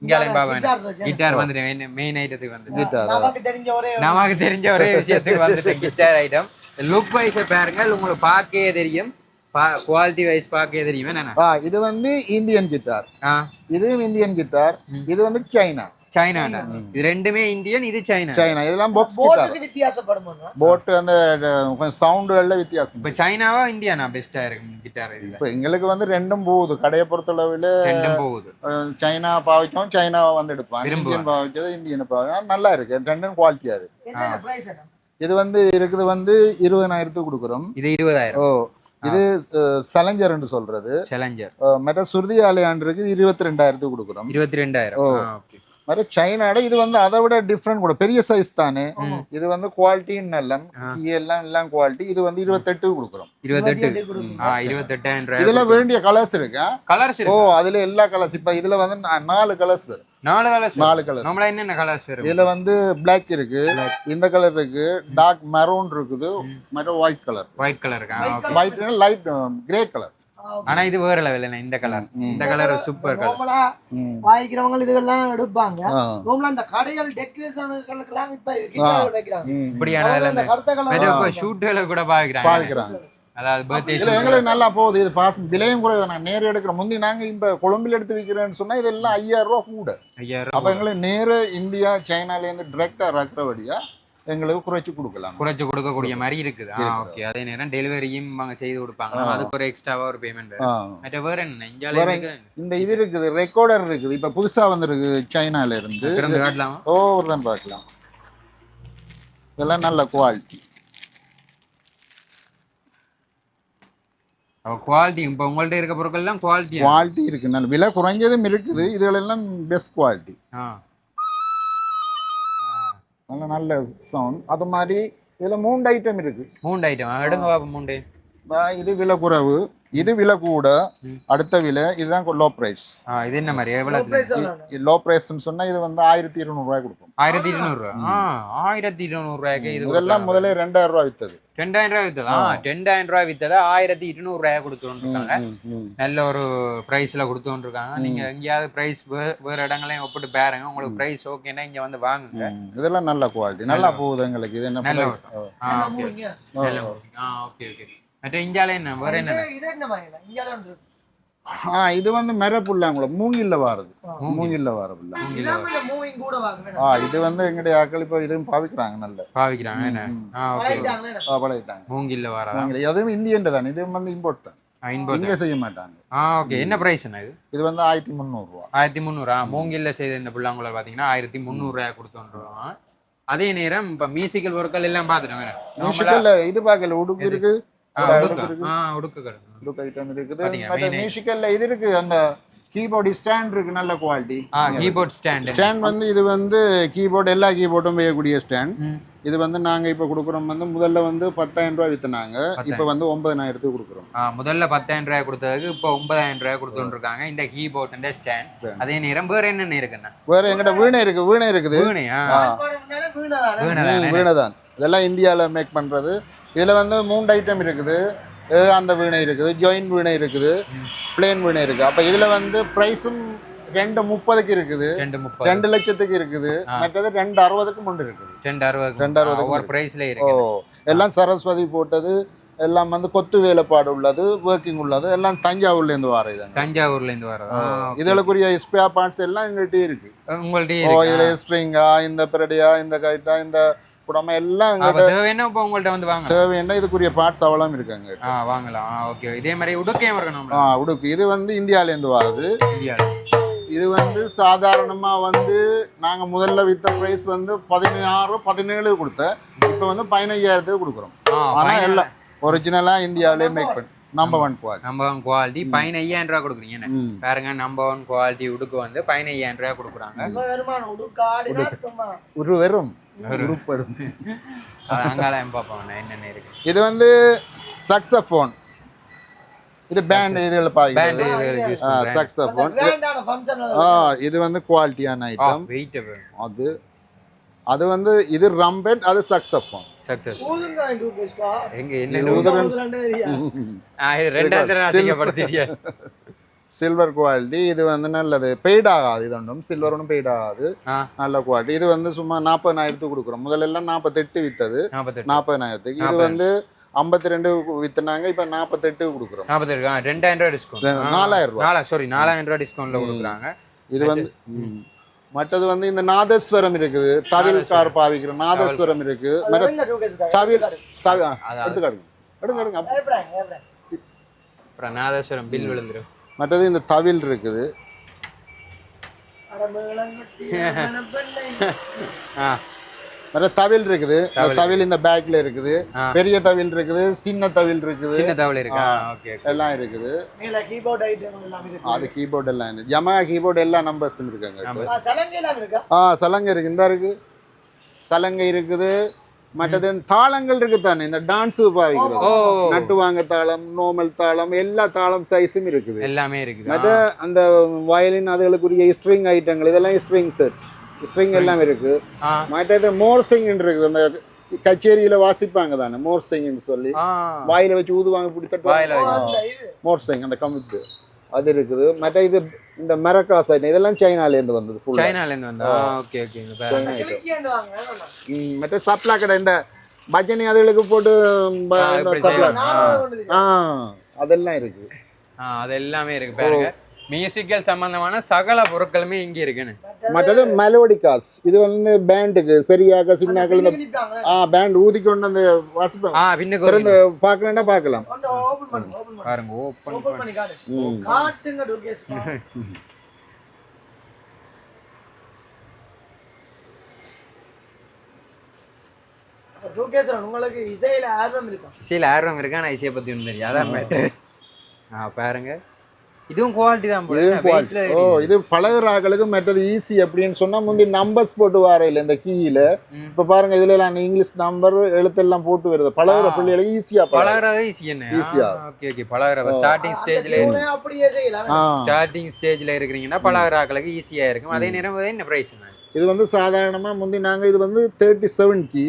இங்காலையும் பாப்பேன் கிட்டார் வந்துட்டு மெயின் ஐட்டத்துக்கு வந்து கிட்டார் நமக்கு தெரிஞ்ச ஒரே ஒரு- நமக்கு தெரிஞ்ச ஒரே விஷயத்துக்கு வந்துட்டு கிட்டார் ஐட்டம் லுக் வைஸ் பாருங்க உங்களுக்கு பார்க்கவே தெரியும். குவாலிட்டி வைஸ் பார்க்கவே தெரியும். இது வந்து இந்தியன் கிட்டார். இதுவும் இந்தியன் கிட்டார். இது வந்து சைனா. சைனாடா இது ரெண்டுமே இந்தியன் இது சைனா. சைனா. இதெல்லாம் பாக்ஸ் கிட்டார் போட்டுக்கு வித்தியாசப்படுமா போட்டு அந்த கொஞ்சம் சவுண்டுகள்ல வித்தியாசம். இப்ப சைனாவா இந்தியானா பெஸ்டா இருக்கு கிட்டார் இதுல? இப்போ எங்களுக்கு வந்து ரெண்டும் போகுது. கடையை பொறுத்தளவில் ரெண்டும் போகுது. சைனா பாவிச்சோம் சைனாவை வந்து எடுப்பாங்க. இந்தியன் பாவிச்சது இந்தியன் பாவிச்சோம் நல்லா இருக்கு. ரெண்டும் குவாலிட்டியா இருக்கு. இது வந்து இருக்குது வந்து இருபதாயிரத்துக்கு கொடுக்குறோம். இது இருபதாயிரம். ஓ இது சலஞ்சர்ன்னு சொல்றது. சேலஞ்சர். மற்ற சுருதி ஆலையான் இருக்குது இருபத்தி ரெண்டாயிரத்துக்கு கொடுக்குறோம் இருபத்தி ரெண்டாயிரம் ஓ. மாதிரி சைனாட இது வந்து அதை விட டிஃப்ரெண்ட் கூட. பெரிய சைஸ் தானே. இது வந்து குவாலிட்டின்னு நல்லம் எல்லாம் எல்லாம் குவாலிட்டி இது வந்து இருபத்தெட்டுக்கு கொடுக்குறோம். இருபத்தெட்டு. இருபத்தெட்டாயிரம் இதுல வேண்டிய கலர்ஸ் இருக்கா? கலர்ஸ் ஓ இருக்கு அதுல எல்லா கலர்ஸ் இப்ப இதுல வந்து நாலு கலர்ஸ் நாலு கலர்ஸ் நாலு கலர்ஸ் நம்மள என்னென்ன கலர்ஸ் வரும்? இதுல வந்து Black இருக்கு. இந்த கலர் இருக்கு. டார்க் மெரூன் இருக்குது. மற்றும் ஒயிட் கலர் ஒயிட் கலர் இருக்கா? White light grey colour. ஆனா இது வேற லெவல் இந்த கலர் இந்த கலர் சூப்பர் கலர் வாங்கிக்கிறவங்க இதுகெல்லாம் எடுப்பாங்க. ஆ. நார்மலா அந்த கடைகள் டெக்கரேஷனுக்கெல்லாம் இப்ப வைக்கிறாங்க. இப்படியான அந்த கருத்த கலர் இப்போ ஷூட்டுகளை கூட பாக்குறாங்க. பாக்குறாங்க. அதாவது பர்த்டே இதுல எங்களுக்கு நல்லா போகுது. இது பாஸ் விலையும் குறைவு நான் நேர எடுக்கிறோம். முந்தி நாங்க இப்ப கொழும்பில் எடுத்து விற்கிறேன்னு சொன்னா இதெல்லாம் ஐயாயிரம் ரூபா கூட. ஐயாயிரம் அப்ப எங்களுக்கு நேர இந்தியா சைனால இருந்து டிரெக்டா இறக்குறபடியா எங்களுக்கு குறைச்சு கொடுக்கலாம். குறைச்சு கொடுக்கக்கூடிய மாதிரி இருக்குது. ஓகே அதே நேரம் டெலிவரியும் அவங்க செய்து கொடுப்பாங்க. அதுக்கு ஒரு எக்ஸ்ட்ராவா ஒரு பேமெண்ட். மற்ற வேற என்ன? இந்த இது இருக்குது ரெக்கார்டர் இருக்குது. இப்ப புதுசா வந்திருக்கு சைனால இருந்து. காட்டலாமா? ஓவர் தான் பார்க்கலாம். இதெல்லாம் நல்ல குவாலிட்டி குவாலிட்டி இப்போ உங்கள்ட்ட இருக்க பொருட்கள் எல்லாம் குவாலிட்டி குவாலிட்டி இருக்கு. நல்ல விலை குறைஞ்சதும் இருக்குது. இதுகளெல்லாம் பெஸ்ட் குவாலிட்டி ஆ. நல்ல நல்ல சவுண்ட் அது மாதிரி இதில் மூணு ஐட்டம் இருக்கு. மூண்டு ஐட்டம் எடுங்க பாப்போம் மூண்டு இது விலை குறைவு. இது விலை கூட அடுத்த விலை இதுதான் லோ பிரைஸ் ஆ, இது என்ன மாதிரி எவ்வளவு? லோ பிரைஸ்ன்னு சொன்னா இது வந்து ஆயிரத்தி இருநூறு ரூபாய் கொடுக்கும் ஆயிரத்தி இருநூறு ஆயிரத்தி இருநூறு ரூபாய்க்கு இது இதெல்லாம் முதல்ல ரெண்டாயிரம் ரூபாய் வித்தது. ரெண்டாயிரம் ரூபாய் வித்ததா? ரெண்டாயிரம் ரூபாய் வித்ததை ஆயிரத்தி இருநூறு ரூபாய் ம். நல்ல ஒரு பிரைஸ்ல கொடுத்துட்டு இருக்காங்க. நீங்க எங்கேயாவது பிரைஸ் வேற இடங்களையும் ஒப்பிட்டு பாருங்க. உங்களுக்கு பிரைஸ் ஓகேன்னா இங்க வந்து வாங்குங்க. இதெல்லாம் நல்ல குவாலிட்டி நல்லா போகுது எங்களுக்கு. இது என்ன ஓகே ஓகே. மற்ற இந்தியால என்ன வேற என்ன இது- என்ன ஒன்று. ஆ வந்து மெரப்புள்ளாங்களோ மூங்கில்ல வாருது. மூங்கில்ல வார வாங்குவேன். ஆ இது வந்து எங்களுடைய ஆட்கள் இப்போ இதுவும் பாவிக்கிறாங்க நல்ல. பாவிக்கிறாங்க என்ன? ஆ ஓகே பழகிட்டாங்களே என்ன? ஆ, பழகிட்டாங்க. மூங்கில்ல மூங்கில் அதுவும் இந்தியன் தான் இதுவும் வந்து இம்போர்ட் தான். இங்கே செய்ய மாட்டாங்க. ஆ ஓகே. என்ன பிரைஸ் என்ன இது? இது வந்து ஆயிரத்தி முந்நூறுரூவா ஆயிரத்தி முந்நூறா? மூங்கில்ல செய்த இந்த புல்லாங்குழல் பார்த்தீங்கன்னா ஆயிரத்தி முந்நூறுரூவா கொடுத்துருவோம் அதே நேரம் இப்போ மியூசிக்கல் பொருட்கள் எல்லாம் பார்த்துட்டோம். மியூசிக்கல் இது பார்க்கல உடுக்கு ஐட்டம் இருக்குது மியூசிக்கல்ல இது இருக்கு. அந்த கீபோர்டு ஸ்டாண்ட் இருக்கு நல்ல குவாலிட்டி கீபோர்ட் ஸ்டாண்டு ஸ்டாண்ட் வந்து இது வந்து கீபோர்டு எல்லா கீபோர்டும் வைக்கக்கூடிய ஸ்டாண்ட் இது வந்து நாங்க இப்ப கொடுக்குறோம் வந்து முதல்ல வந்து பத்தாயிரம் ரூபாய் வித்துனாங்க. இப்ப வந்து ஒன்பதாயிரத்துக்கு கொடுக்குறோம். முதல்ல பத்தாயிரம் ரூபாய் கொடுத்ததுக்கு இப்போ ஒன்பதாயிரம் ரூபாய் கொடுத்துட்டு இருக்காங்க இந்த கீபோர்ட் ஸ்டாண்ட் அதே நேரம் வேற என்னென்ன இருக்குண்ணா வேற எங்கிட்ட வீணை இருக்கு வீணை இருக்குது. வீணையா? வீணை ம், வீணை தான். இதெல்லாம் இந்தியால மேக் பண்றது. இதுல வந்து மூணு ஐட்டம் இருக்குது. அந்த வீணை இருக்குது. ஜாயின் வீணை இருக்குது. பிளேன் வீணை இருக்கு அப்ப இதுல வந்து பிரைஸும் ரெண்டு முப்பதுக்கு இருக்குது. ரெண்டு முப்பது. ரெண்டு லட்சத்துக்கு இருக்குது. மற்றது ரெண்டு அறுபதுக்கு முண்டு இருக்குது. ரெண்டு அறுபது ரெண்டு அறுபதுக்கு ஒவ்வொரு பிரைஸ்ல ஓ எல்லாம் சரஸ்வதி போட்டது. எல்லாம் வந்து கொத்து வேலைப்பாடு உள்ளது ஒர்க்கிங் உள்ளது. எல்லாம் தஞ்சாவூர்ல இருந்து வர இதாங்க தஞ்சாவூர்ல இருந்து வர்றது இதுலக்குரிய ஸ்பேர் பார்ட்ஸ் எல்லாம் எங்கள்கிட்ட இருக்கு. உங்கள்ட்ட ஓ இதுல இந்த பிரடியா இந்த கைட்டா இந்த குடமை எல்லாம் தேவைன்னா இப்போ உங்கள்ட்ட வந்து வாங்க தேவைன்னா இதுக்குரிய பார்ட்ஸ் அவ்வளவு இருக்காங்க ஆ வாங்கலாம். ஆ ஓகே இதே மாதிரி உடுக்கையும் இருக்கணும் ஆ உடுக்கு. இது வந்து இந்தியால இருந்து வருது இது வந்து சாதாரணமா வந்து நாங்க முதல்ல வித்த பிரைஸ் வந்து பதினாறு பதினேழு கொடுத்தேன் இப்போ வந்து பதினையாயிரத்துக்கு கொடுக்குறோம். ஆ ஆனா எல்லாம் ஒரிஜினலா இந்தியாவிலே மேக் பண்ணி number one quality number one quality பதினையாயிரம் ரூபா கொடுக்குறீங்க பாருங்க நம்பர் ஒன் குவாலிட்டி உடுக்கு வந்து பதினையாயிரம் ரூபா கொடுக்குறாங்க. ஒரு வெறும். உருப்படும் அது அங்காலம் பார்ப்போம் என்னென்ன இருக்கு. இது வந்து சக்ஸஃபோன் இது பேண்ட் இதுல சக்ஸஃபோன் ஆ இது வந்து குவாலிட்டியான ஐட்டம் வெயிட் அது அது வந்து இது ரம்பெட் அது சக்ஸஃபோன் பேஸ்பா எங்க என்ன ஆ, இது ரெண்டாவது (laughs) சில்வர் குவாலிட்டி இது வந்து நல்லது. பெய்ட் ஆகாது இது ஒன்றும் சில்வர் ஒன்றும் பெய்ட் ஆகாது நல்ல குவாலிட்டி இது வந்து சும்மா நாற்பதாயிரத்துக்கு கொடுக்குறோம். முதல்ல எல்லாம் நாற்பத்தெட்டு வித்தது நாற்பதாயிரத்துக்கு இது வந்து ஐம்பத்தி ரெண்டு வித்துனாங்க இப்போ நாற்பத்தெட்டு கொடுக்குறோம். நாற்பத்தெட்டு ரெண்டாயிரம் ரூபா டிஸ்கவுண்ட் நாலாயிரம் ரூபாய். சாரி நாலாயிரம் ரூபா டிஸ்கவுண்ட்ல கொடுக்குறாங்க. இது வந்து ம். மற்றது வந்து இந்த நாதஸ்வரம் இருக்குது. தவில் கார் பாவிக்கிற நாதஸ்வரம் இருக்கு தவில் தவி ஆ, அதான். எடுத்து காட்டுங்க எடுங்க எடுங்க நாதேஸ்வரம் பில் விழுந்துரும். மற்றது இந்த தவில் இருக்குது. ஆ. மற்ற தவில் இருக்குது. இந்த தவில் இந்த பேக்ல இருக்குது. பெரிய தவில் இருக்குது. சின்ன தவில் இருக்குது. சின்ன தவளை இருக்கா. ஓகே எல்லாம் இருக்குது. மேல கீபோர்ட் ஐட்டம் எல்லாம் இருக்கு அது கீபோர்டு எல்லாம் இருக்கு. ஜமா கீபோர்டு எல்லா நம்பர்ஸும் இருக்காங்க சலங்கை எல்லாம் இருக்கா? ஆ சலங்கை இருக்கு. இந்த இருக்கு. சலங்கை இருக்குது. மற்றது தாளங்கள் இருக்கு தானே இந்த டான்ஸு பாவிக்கிறது. நட்டுவாங்க தாளம் நோமல் தாளம் எல்லா தாளம் சைஸும் இருக்குது. எல்லாமே இருக்குது. மற்ற அந்த வயலின் அதுகளுக்குரிய ஸ்ட்ரிங் ஐட்டங்கள் இதெல்லாம் ஸ்ட்ரிங் செட் ஸ்ட்ரிங் எல்லாம் இருக்கு. ஆ. மற்றது மோர்சிங் இருக்குது. அந்த கச்சேரியில வாசிப்பாங்க தானே? மோர்சிங்னு சொல்லி. வாயில வச்சு ஊதுவாங்க பிடி வாயில தட்டுவாங்க வச்சு. அந்த இது மோர்சிங் அந்த கமிட்டு அது இருக்குது. மற்ற இது இந்த மெரக்காஸ் ஐட்டம் இதெல்லாம் சைனால இருந்து வந்தது. ஃபுல்லா சைனால இருந்து வந்தா ஓகே ஓகே சைனா மற்ற சப்ளா கடை இந்த பஜனை அதுகளுக்கு போட்டு சப்ளா ஆ அதெல்லாம் இருக்கு ஆ அது எல்லாமே இருக்கு பாருங்க. மியூசிக்கல் சம்பந்தமான சகல பொருட்களுமே இங்க இருக்குன்னு. மற்றது மெலோடிகாஸ் இது வந்து பேண்டுக்கு பெரியாக்க சின்னாக்கள் இந்த ஆ பேண்ட் ஊதி கொண்டு அந்த வாசிப்பாங்க ஆ பின்னுக்கு திறந்து பார்க்கலன்னா பார்க்கலாம். கொண்டு ஓபன் பண்ணு ஓபன் பண்ணு. பாருங்க ஓப்பன் ஓபன் பண்ணி. காட்டுங்க உங்களுக்கு இசையில ஆர்வம் இருக்கும் இசையில் ஆர்வம் இருக்கா? நான் இசையை பத்தி ஒன்றும் தெரியும் அதான் மேட்டர் ஆ பாருங்க. இதுவும் குவாலிட்டி தான் போல. இது வெயிட்ல ஓ இது பழகுறாங்களுக்கு மற்றது ஈஸி அப்படின்னு சொன்னா முந்தி நம்பர்ஸ் போட்டு வர இல்லை இந்த கீயில இப்ப பாருங்க இதுல எல்லாம் இங்கிலீஷ் நம்பர் எழுத்தெல்லாம் போட்டு வருது. பழகுற. பிள்ளைகளுக்கு ஈஸியா பழகு. பழகுறது ஈஸி என்ன ஆ. ஓகே ஓகே பழகுற ஸ்டார்டிங் ஸ்டேஜ்ல அப்படியே ஸ்டார்டிங் ஸ்டேஜ்ல இருக்கிறீங்கன்னா பழகுறாக்களுக்கு ஈஸியா இருக்கும். அதே நேரம் என்ன பிரைஸ் இது வந்து சாதாரணமா முந்தி நாங்க இது வந்து தேர்ட்டி செவன் கி.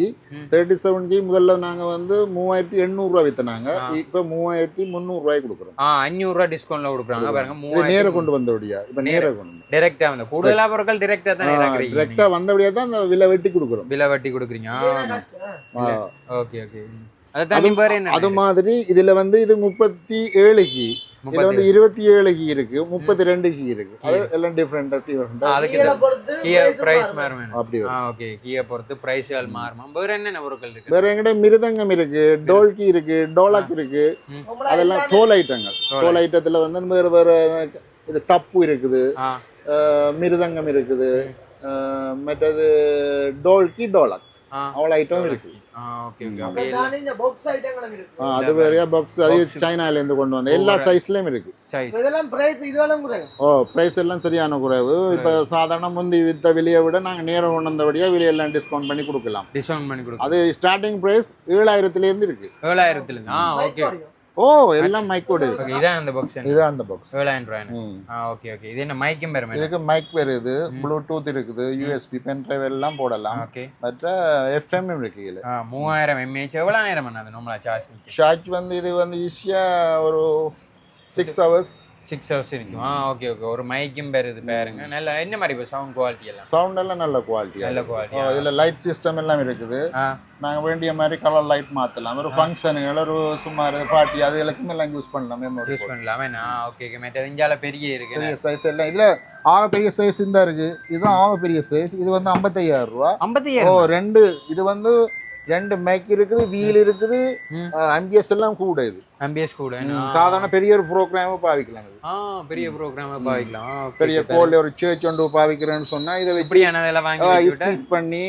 தேர்ட்டி செவன் கி முதல்ல நாங்க வந்து மூவாயிரத்தி எண்ணூறு ரூபாய் வித்தனாங்க. இப்ப மூவாயிரத்தி முந்நூறு ரூபாய் கொடுக்குறோம். ஆ அஞ்சூறு ரூபா டிஸ்கவுண்ட்ல கொடுக்குறாங்க. பாருங்க இது நேர மூவாயிரம் கொண்டு வந்தபடியா இப்ப நேர கொண்டு வந்து டைரக்டா வந்து. கூடுதலா பொருட்கள் டைரக்டா தான் இறக்குறீங்க டிரெக்டா வந்தபடியா தான் அந்த விலை வெட்டி கொடுக்குறோம். விலை வட்டி கொடுக்குறீங்க. Okay okay. அது மாதிரி இதுல வந்து இது முப்பத்தி ஏழு கி. இதுல வந்து இருபத்தி ஏழு கி இருக்கு முப்பத்தி ரெண்டு கி இருக்கு. அது எல்லாம் டிஃப்ரெண்டா டிஃப்ரெண்டா அப்படி ஆ ஓகே. கிய பொறுத்து பிரைஸ்கள் மாறுமா? வேற என்னென்ன பொருட்கள் இருக்கு? வேற எங்கிட்ட மிருதங்கம் இருக்கு டோல்கி இருக்கு டோலக் இருக்கு. அதெல்லாம் தோல் ஐட்டங்கள். தோல் ஐட்டத்துல வந்து வேற வேற இது தப்பு இருக்குது. மிருதங்கம் இருக்குது. மற்றது டோல்கி. டோலக் அவ்வளோ ஐட்டம் இருக்கு. ஆ ஓகே ஓகே அதை வேறையா பாக்ஸ் அது சைனால இருந்து கொண்டு வந்த எல்லா சைஸ்லயும் இருக்கு சைஸ் இதெல்லாம். ஓ பிரைஸ் எல்லாம் சரியான குறைவு இப்ப சாதாரண முந்தி வித்த விலையை விட நாங்க நேரம் கொண்டு வந்தபடியா விலையெல்லாம் டிஸ்கவுண்ட் பண்ணி கொடுக்கலாம் டிஸ்கவுண்ட் பண்ணி கொடுக்கும் அது ஸ்டார்டிங் பிரைஸ் ஏழாயிரத்துல இருந்து இருக்கு ஏழாயிரத்துல இருந்து ஆ ஓகே. ஓ எல்லாம் மைக்கோடு இருக்கு இதான் அந்த பாக்ஸ் இதுதான் அந்த பாக்ஸ் ஏழாயிரம் ரூபாய் ஆ ஓகே ஓகே இது என்ன மைக்கும் பெருமை இதுக்கு மைக் வருது ப்ளூடூத் இருக்குது. யூஎஸ்பி பென் டிரைவ் எல்லாம் போடலாம். ஓகே மற்ற எஃப்எம் இருக்கு இதுல. ஆ மூவாயிரம் எம்ஏஹெச் எவ்வளோ நேரம் பண்ணாது நம்மளா சார்ஜ் சார்ஜ் வந்து இது வந்து ஈஸியா ஒரு சிக்ஸ் ஹவர்ஸ் சிக்ஸ் ஹவர்ஸ் இருக்கும். ஆ ஓகே ஓகே ஒரு மைக்கும் பெறுது பாருங்க. நல்ல என்ன மாதிரி இப்போ சவுண்ட் குவாலிட்டி எல்லாம்? சவுண்ட் எல்லாம் நல்ல குவாலிட்டியா நல்ல குவாலிட்டி இதுல லைட் சிஸ்டம் எல்லாம் இருக்குது. ஆ. நாங்க வேண்டிய மாதிரி கலர் லைட் மாத்தலாம். ஒரு ஃபங்க்ஷனுகள் ஒரு சுமார் பார்ட்டி அது எல்லாத்தையும் எல்லாம் யூஸ் பண்ணலாம் மெமரி யூஸ் பண்ணலாமே. நான் ஓகே ஓகே மெட்டது இஞ்சால பெரிய இருக்கு. பெரிய சைஸ் எல்லாம். இதுல ஆக பெரிய சைஸ் இந்த இருக்கு. இதுதான் ஆக பெரிய சைஸ் இது வந்து ஐம்பத்தையாயிரம் ரூபா. ஓ ஐம்பத்தாயிரம் ரெண்டு. இது வந்து ரெண்டு மைக் இருக்குது வீல் இருக்குது. ம். அம்பிஎஸ் எல்லாம் கூட இது. எம்பிஎஸ் கூட சாதாரண பெரிய ஒரு ப்ரோக்ராம பாவிக்கலாம் இது. பெரிய ப்ரோக்ராம் பாவிக்கலாம். பெரிய. கோல்ல ஒரு சேர்ச் ஒன்று பாவிக்கிறேன்னு சொன்னா இதை வச்சு இப்படியானதெல்லாம் வாங்கி ஸ்பீட் பண்ணி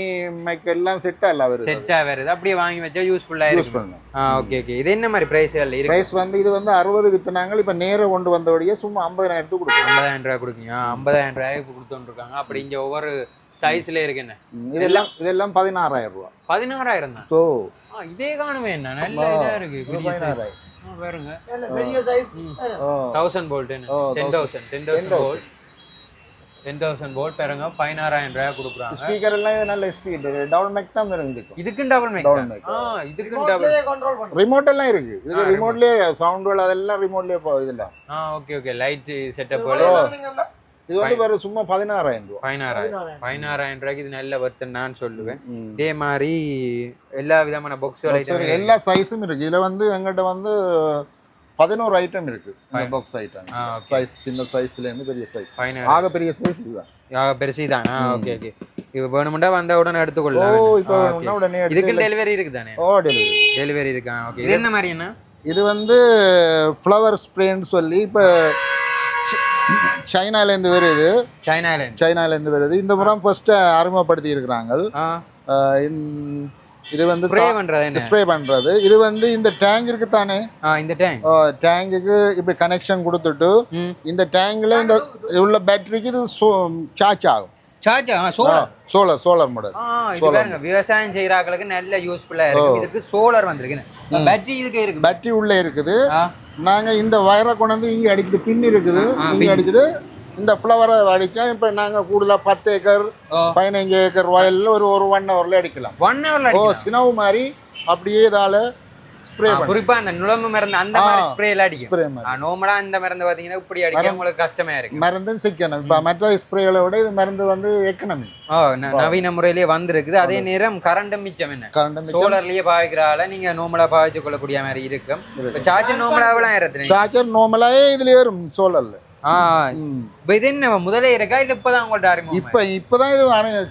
மைக் எல்லாம் செட் ஆகல வருது. செட்டா வருது. அப்படியே வாங்கி வச்சா யூஸ்ஃபுல்லா யூஸ் ஆ. ஓகே ஓகே இது என்ன மாதிரி பிரைஸ்கள் இருக்கு? பிரைஸ் வந்து இது வந்து அறுபது வித்துனாங்க இப்ப நேர கொண்டு வந்தபடியே சும்மா ஐம்பதாயிரத்துக்கு கொடுக்கும் ஐம்பதாயிரம் ரூபாய் கொடுக்குங்க ஐம்பதாயிரம் ரூபாய்க்கு கொடுத்துட்டு இருக்காங்க. அப்படி இங்க ஒவ்வொரு சைஸ்ல இருக்கு என்ன இதெல்லாம் இதெல்லாம் பதினாறாயிரம் ரூபா. பதினாறாயிரம் தான்? ஸோ ஆ, இதே காணுமே என்ன? நல்ல இதா இருக்கு. பதினாறாயிரம். பாருங்க. பெரிய thousand volt ten thousand ten thousand volt ten thousand volt பாருங்க பதினாறாயிரம் ரூபாய் கொடுக்குறாங்க. ஸ்பீக்கர் எல்லாம் இது நல்ல ஸ்பீட் டவுன் மேக் தான் இருந்துக்கும் இதுக்கும் டபுள் மேக். ஆ டபுள். ரிமோட் எல்லாம் இருக்கு. இதுக்கு ரிமோட்லயே சவுண்டுகள் அதெல்லாம் ரிமோட்லயே போ இதெல்லாம் ஆ ஓகே ஓகே லைட் செட்டப் இது வந்து வேற சும்மா பதினாறாயிரம் ரூபா. பதினாறாயிரம். பதினாறாயிரம். ரூபாய்க்கு இது நல்ல வர்த்தன் நான் சொல்லுவேன். இதே மாதிரி எல்லா விதமான பாக்ஸ் எல்லா சைஸும் இருக்கு. இதுல வந்து எங்கிட்ட வந்து பதினோரு ஐட்டம் இருக்கு. இந்த பாக்ஸ் ஐட்டம். சைஸ் சின்ன சைஸ்ல இருந்து பெரிய சைஸ் ஆக பெரிய சைஸ் இதுதான். பெருசு தான் ஓகே ஓகே இப்போ வேணுமெண்டா வந்த உடனே ஓ எடுத்துக்கொள்ளலாம் இப்போ வேணும்னா okay. உடனே எடுத்து இதுக்கு டெலிவரி இருக்கு தானே ஓ டெலிவரி டெலிவரி இருக்கா? ஓகே இது என்ன மாதிரி என்ன? இது வந்து ஃப்ளவர் ஸ்ப்ரேன்னு சொல்லி இப்போ சைனாலேருந்து வருது. சைனால சைனாலேருந்து வருது. இந்த முறை ஃபர்ஸ்ட்டு அறிமுகப்படுத்தி இருக்கிறாங்க இது வந்து ஸ்ப்ரே பண்றது ஸ்ப்ரே பண்ணுறது இது வந்து இந்த டேங்க் இருக்கு தானே? இந்த டேங்க் டேங்குக்கு இப்படி கனெக்ஷன் கொடுத்துட்டு இந்த டேங்கில் இந்த உள்ள பேட்டரிக்கு இது சார்ஜ் ஆகும். சார்ஜா சோலார் சோலார் சோலார் மாடல் பாருங்க விவசாயம் செய்யறாங்களுக்கு நல்ல யூஸ்ஃபுல்லா இருக்கு. இதுக்கு சோலார் வந்திருக்கு. பேட்டரி இதுக்கு இருக்கு. பேட்டரி உள்ளே இருக்குது. நாங்கள் இந்த வயரை கொண்டு வந்து இங்கே அடிக்கிட்டு பின் இருக்குது. இங்கே அடிச்சுட்டு இந்த ஃப்ளவரை அடித்தா இப்போ நாங்கள் கூடுதலாக பத்து ஏக்கர் பதினஞ்சு ஏக்கர் வயலில் ஒரு ஒரு ஒன் ஹவரில் அடிக்கலாம். ஒன் ஹவர்ல ஓ சினவு மாதிரி அப்படியே இதால் குறிப்பா அந்த நுழம்பு மருந்து அந்த மாதிரி ஸ்ப்ரே எல்லாம் அடிக்கும். நார்மலா இந்த மருந்து பாத்தீங்கன்னா இப்படி அடிக்க உங்களுக்கு கஷ்டமா இருக்கு. மருந்தும் சிக்கணும். இப்போ மற்ற ஸ்ப்ரேகளை விட இது மருந்து வந்து எக்கனமி நவீன முறையிலேயே வந்திருக்குது. அதே நேரம் கரண்டும் மிச்சம் என்ன? கரண்ட் சோலார்லயே பாவிக்கிறால நீங்க நோமலா பாவிச்சு கொள்ளக்கூடிய மாதிரி இருக்கும். இப்போ சார்ஜ் நோமலாவெல்லாம் ஏறத்துனீங்க சார்ஜர் நார்மலாகவே இதில் ஏறும் ம் இப்போ இது என்ன முதலே இருக்கா இல்ல இப்பதான் உங்கள்ட்ட அறிமுகம் இப்போ இப்போ தான் இது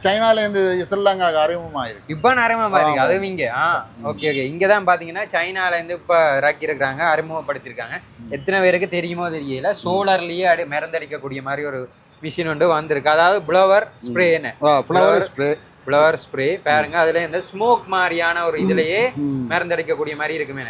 சைனாலேருந்து ஸ்ரீலங்காவுக்கு அறிமுகமாயிருக்கு. இப்போ அறிமுகம் இருக்கு அதுவும் இங்க. ஆ ஓகே ஓகே. இங்க தான் பாத்தீங்கன்னா சைனால இருந்து இப்ப இறக்கி இருக்கிறாங்க அறிமுகப்படுத்திருக்காங்க எத்தனை பேருக்கு தெரியுமோ தெரியல சோலார்லயே அடி மருந்தடிக்கக்கூடிய மாதிரி ஒரு மிஷின் ஒன்று வந்திருக்கு. அதாவது ப்ளவர் ஸ்ப்ரே என்ன? ஆ ஃப்ளவர் ஸ்ப்ரே ஃப்ளவர் ஸ்ப்ரே பாருங்க. அதுல இந்த ஸ்மோக் மாதிரியான ஒரு இதுலயே மருந்தடிக்கக்கூடிய மாதிரி இருக்குமே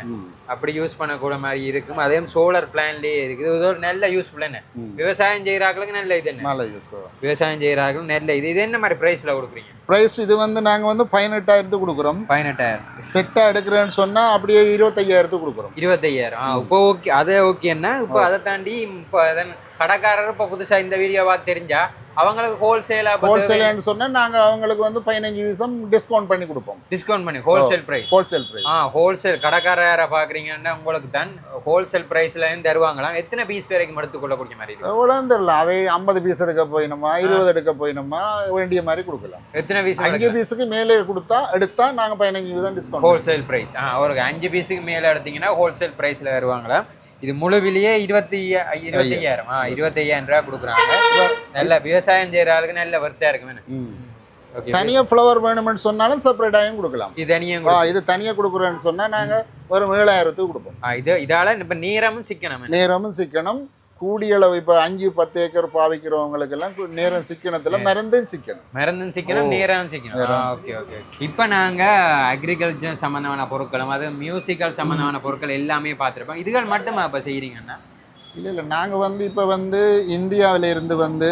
அப்படி யூஸ் பண்ணக்கூடிய மாதிரி இருக்கும். அதே சோலார் பிளான்லயே இருக்குது. இது ஒரு நல்ல யூஸ்ஃபுல் என்ன? விவசாயம் செய்யறாங்களுக்கு நல்ல இது என்ன? நல்ல யூஸ் விவசாயம் செய்யறார்கள் நல்ல இது. இது என்ன மாதிரி பிரைஸ்ல கொடுக்குறீங்க? ப்ரைஸ் இது வந்து நாங்கள் வந்து பதினெட்டாயிரத்துக்கு கொடுக்குறோம். பதினெட்டாயிரம். செட்டாக எடுக்கிறேன்னு சொன்னால் அப்படியே இருபத்தையாயிரத்துக்கு கொடுக்குறோம். இருபத்தையாயிரம். ஆ இப்போ ஓகே அது ஓகேன்னா இப்போ அதை தாண்டி இப்போ கடைக்காரர் இப்போ புதுசா இந்த வீடியோ பார்த்து தெரிஞ்சா அவங்களுக்கு ஹோல்சேலா ஹோல்சேல்னு சொன்னால் நாங்கள் அவங்களுக்கு வந்து பதினஞ்சு வீதம் டிஸ்கவுண்ட் பண்ணி கொடுப்போம். டிஸ்கவுண்ட் பண்ணி ஹோல்சேல் பிரைஸ் ஹோல்சேல் ப்ரைஸ் ஆ ஹோல்சேல் கடைக்காரரை யாரை பார்க்குறீங்கன்னா உங்களுக்கு தான் ஹோல்சேல் ப்ரைஸ்லையும் தருவாங்களாம். எத்தனை பீஸ் வரைக்கும் எடுத்துக்கொள்ளக்கூடிய மாதிரி இருக்கு? எவ்வளோன்னு தெரியல அவை ஐம்பது பீஸ் எடுக்க போயினோமா இருபது எடுக்க போயினோமா வேண்டிய மாதிரி கொடுக்கலாம். எத்தனை பீஸ் அஞ்சு பீஸுக்கு மேலே கொடுத்தா எடுத்தா நாங்கள் பதினஞ்சு வீதம் டிஸ்கவுண்ட் ஹோல்சேல் பிரைஸ் ஆ ஒரு அஞ்சு பீஸுக்கு மேலே எடுத்தீங்கன்னா ஹோல்சேல் ப்ரைஸில் வருவாங்களா இது முழுவிலேயே இருபத்தி இருபத்தி ஐயாயிரம். ஆ இருபத்தி ஐயாயிரம் ரூபா கொடுக்குறாங்க. நல்ல விவசாயம் செய்கிற ஆளுக்கு நல்ல வர்த்தா இருக்குமே ஓகே தனியாக ஃப்ளவர் வேணும்னு சொன்னாலும் செப்பரேட்டாகவும் கொடுக்கலாம். இது தனியும் ஆ, இது தனியாக கொடுக்குறேன்னு சொன்னால் நாங்கள் ஒரு ஏழாயிரத்துக்கு கொடுப்போம். இது இதால இப்போ நேரமும் சிக்கனம் நேரமும் சிக்கனம் கூடிய அளவு இப்போ அஞ்சு பத்து ஏக்கர் பாவிக்கிறவங்களுக்கெல்லாம் நேரம் சிக்கனத்தில் மருந்தும் சிக்கனம். மருந்தும் சிக்கனம் நேரம். சிக்கனம் ஓகே ஓகே இப்போ நாங்க அக்ரிகல்ச்சர் சம்பந்தமான பொருட்களும் அது மியூசிக்கல் சம்பந்தமான பொருட்கள் எல்லாமே பார்த்துருப்போம். இதுகள் மட்டுமா இப்போ செய்கிறீங்கன்னா இல்லை இல்லை. நாங்கள் வந்து இப்போ வந்து இந்தியாவில இருந்து வந்து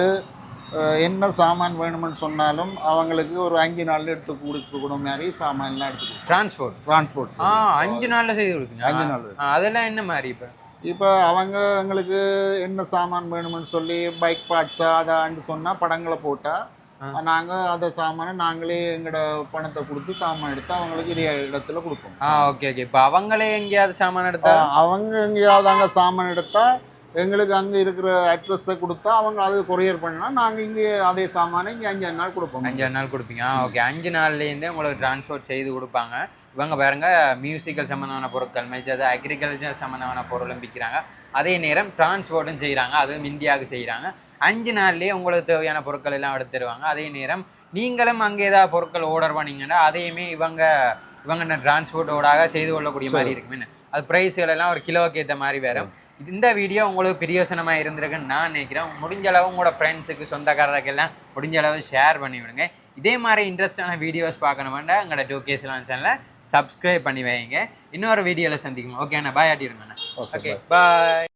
என்ன சாமான் வேணும்னு சொன்னாலும் அவங்களுக்கு ஒரு அஞ்சு நாள்ல எடுத்து கொடுக்கணும் மாதிரி சாமான்லாம் எடுத்து டிரான்ஸ்போர்ட் டிரான்ஸ்போர்ட் அஞ்சு நாள்ல செய்து கொடுப்பீங்க அஞ்சு நாள் அதெல்லாம் என்ன மாதிரி இப்போ? இப்போ அவங்க எங்களுக்கு என்ன சாமான் வேணும்னு சொல்லி பைக் பார்ட்ஸா அதான்னு சொன்னால் படங்களை போட்டால் நாங்கள் அதை சாமானை நாங்களே எங்களோட பணத்தை கொடுத்து சாமான் எடுத்து அவங்களுக்கு இதே இடத்துல கொடுப்போம். ஆ ஓகே ஓகே இப்போ அவங்களே எங்கேயாவது சாமான் எடுத்தா? அவங்க எங்கேயாவது அங்கே சாமான் எடுத்தா எங்களுக்கு அங்கே இருக்கிற அட்ரஸை கொடுத்தா அவங்க அது கொரியர் பண்ணா நாங்கள் இங்கே அதே சாமானை இங்கே அஞ்சு நாள் கொடுப்போம். அஞ்சு நாள் கொடுப்பீங்க. ஓகே அஞ்சு நாள்லேருந்தே உங்களுக்கு டிரான்ஸ்போர்ட் செய்து கொடுப்பாங்க. இவங்க பாருங்க மியூசிக்கல் சம்மந்தமான பொருட்கள் மெச்சது அக்ரிகல்ச்சர் சம்மந்தமான பொருளும் விற்கிறாங்க. அதே நேரம் டிரான்ஸ்போர்ட்டும் செய்கிறாங்க அதுவும் இந்தியாவுக்கு செய்கிறாங்க அஞ்சு நாள்லேயே உங்களுக்கு தேவையான பொருட்கள் எல்லாம் எடுத்து தருவாங்க. அதே நேரம் நீங்களும் அங்கே ஏதாவது பொருட்கள் ஆர்டர் பண்ணீங்கன்னா அதையுமே இவங்க இவங்க டிரான்ஸ்போர்ட்டோடாக செய்து கொள்ளக்கூடிய மாதிரி இருக்குமே அது ப்ரைஸ்கள் எல்லாம் ஒரு கிலோவுக்கு ஏற்ற மாதிரி வரும். இந்த வீடியோ உங்களுக்கு பிரியோசனமாக இருந்திருக்குன்னு நான் நினைக்கிறேன். முடிஞ்ச அளவு உங்களோட ஃப்ரெண்ட்ஸுக்கு சொந்தக்காரருக்கு எல்லாம் முடிஞ்ச அளவு ஷேர் பண்ணி விடுங்க. இதே மாதிரி இன்ட்ரெஸ்டான வீடியோஸ் பார்க்கணுமெண்டா எங்களோட டூ கேஸ்லாம் சேனலை சப்ஸ்கிரைப் பண்ணி வைங்க. இன்னொரு வீடியோவில் சந்திக்கணும் ஓகே அண்ணா பாய் ஆட்டிடுங்க ஓகே பாய்